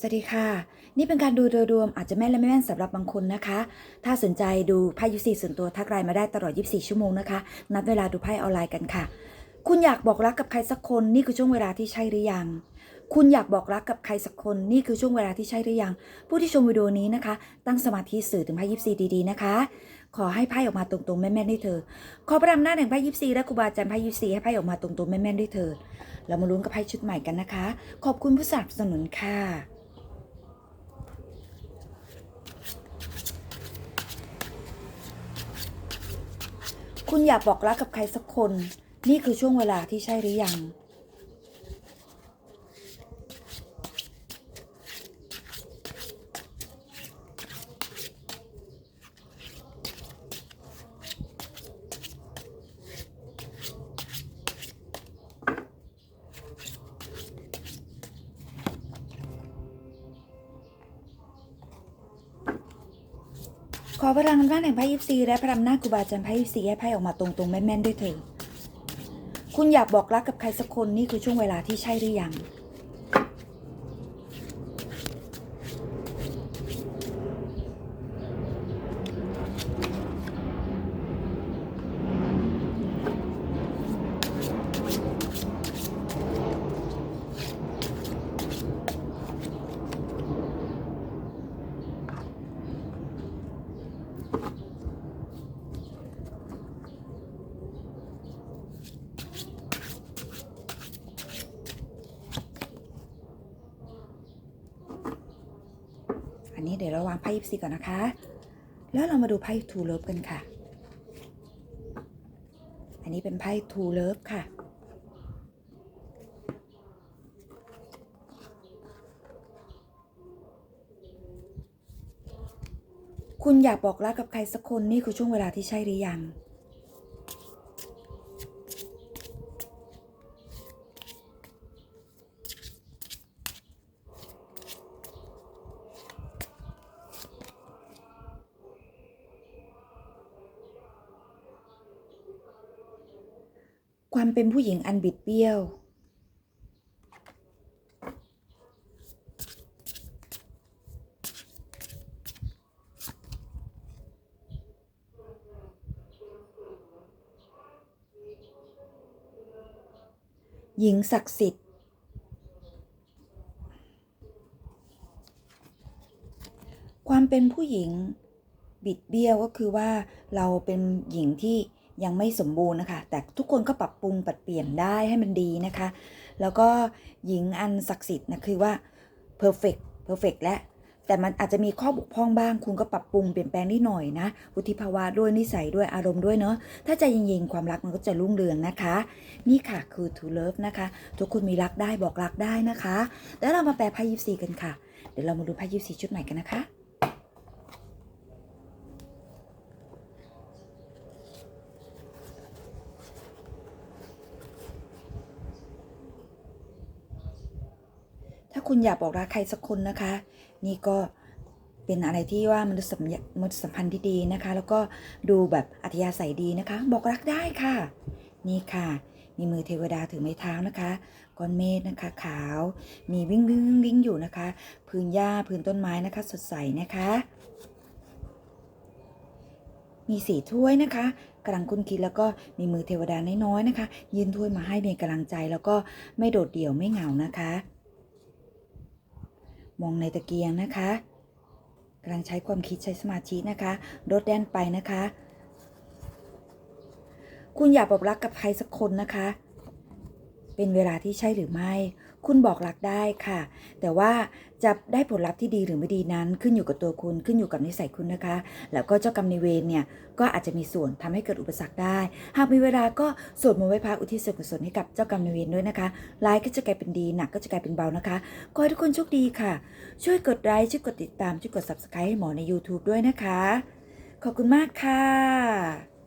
สวัสดีค่ะ นี่เป็นการดูโดยรวมอาจจะแม่นและไม่แม่นสำหรับบางคนนะคะ ถ้าสนใจดูไพ่ยิปซีส่วนตัวทักไลน์มาได้ตลอด 24 ชั่วโมงนะคะ นัดเวลาดูไพ่ออนไลน์กันค่ะ คุณอยากบอกรักกับใครสักคนนี่คือช่วงเวลาที่ใช่หรือยัง คุณอยากบอกรักกับใครสักคนนี่คือช่วงเวลาที่ใช่หรือยัง ผู้ที่ชมวิดีโอนี้นะคะ ตั้งสมาธิสื่อถึงไพ่ยิปซีดีๆนะคะ ขอให้ไพ่ออกมาตรงๆแม่นๆด้วยเธอ ขอประดำหน้าแห่งไพ่ยิปซีและครูบาอาจารย์ไพ่ยิปซีให้ไพ่ออกมาตรงๆแม่นๆด้วยเธอ เรามาลุ้นกับไพ่ชุดใหม่กันนะคะ ขอบคุณผู้สนับสนุนค่ะ คุณอยากบอกรักกับใครสักคน นี่คือช่วงเวลาที่ใช่หรือยัง ขอพลังบ้านแห่งไพ่ยิปซีและพลังหน้ากูบาอาจารย์ไพ่ยิปซีให้ไพ่ออกมาตรงๆแม่นๆด้วยเถิดคุณอยากบอกรักกับใครสักคนนี่คือช่วงเวลาที่ใช่หรือยัง อันนี้เดี๋ยวเราวางไพ่ยิปซีก่อนนะคะ แล้วเรามาดูไพ่ทูเลิฟกันค่ะ อันนี้เป็นไพ่ทูเลิฟค่ะ คุณอยากบอกรักกับใครสักคนนี่คือช่วงเวลาที่ใช่หรือยัง ความเป็นผู้หญิงอันบิดเบี้ยว หญิงศักดิ์สิทธิ์ความเป็นผู้หญิงบิดเบี้ยวก็คือว่าเราเป็นหญิงที่ ยังไม่สมบูรณ์นะคะ แต่ทุกคนก็ปรับปรุงปรับเปลี่ยนได้ให้มันดีนะคะ แล้วก็หญิงอันศักดิ์สิทธิ์นะคือว่า perfect perfect และแต่มันอาจจะมีข้อบกพร่องบ้าง คุณก็ปรับปรุงเปลี่ยนแปลงนิดหน่อยนะวุฒิภาวะด้วยนิสัยด้วยอารมณ์ด้วยเนาะ ถ้าใจเย็นๆความรักมันก็จะรุ่งเรืองนะคะ นี่ค่ะคือ to love นะคะ ทุกคนมีรักได้บอกรักได้นะคะ แล้วเรามาแปลไพ่ยิปซีกันค่ะ เดี๋ยวเรามาดูไพ่ยิปซีชุดใหม่กันนะคะ ถ้าคุณอยากบอกรักใครสักคนนะคะ นี่ก็เป็นอะไรที่ว่ามนุษยสัมมนุษยสัมพันธ์ที่ดีนะคะ แล้วก็ดูแบบอัธยาศัยดีนะคะ บอกรักได้ค่ะ นี่ค่ะ มีมือเทวดาถือไม้เท้านะคะก้อนเมฆนะคะขาว มีวิ่งวิ่งวิ่งอยู่นะคะ พื้นหญ้าพื้นต้นไม้นะคะ สดใสนะคะ มีสีถ้วยนะคะกำลังคุณคิดแล้วก็มีมือเทวดาน้อยๆนะคะ ยืนถ้วยมาให้เป็นกำลังใจแล้วก็ไม่โดดเดี่ยวไม่เหงานะคะ มองในตะเกียงนะคะกำลังใช้ความคิดใช้สมาธินะคะโดดแดนไปนะคะ คุณอยากบอกรักกับใครสักคนนะคะ เป็นเวลาที่ใช่หรือไม่ คุณบอกรักได้ค่ะ แต่ว่าจะได้ผลลัพธ์ที่ดีหรือไม่ดีนั้นขึ้นอยู่กับตัวคุณขึ้นอยู่กับนิสัยคุณนะคะ แล้วก็เจ้ากรรมนายเวรเนี่ยก็อาจจะมีส่วนทำให้เกิดอุปสรรคได้ หากมีเวลาก็สวดมนต์ไหว้พระอุทิศส่วนกุศลให้กับเจ้ากรรมนายเวรด้วยนะคะร้ายก็จะกลายเป็นดีหนักก็จะกลายเป็นเบานะคะขอให้ทุกคนโชคดีค่ะ ช่วยกดไลค์ช่วยกดติดตามช่วยกด subscribe ให้หมอใน YouTube ด้วยนะคะ ขอบคุณมากค่ะ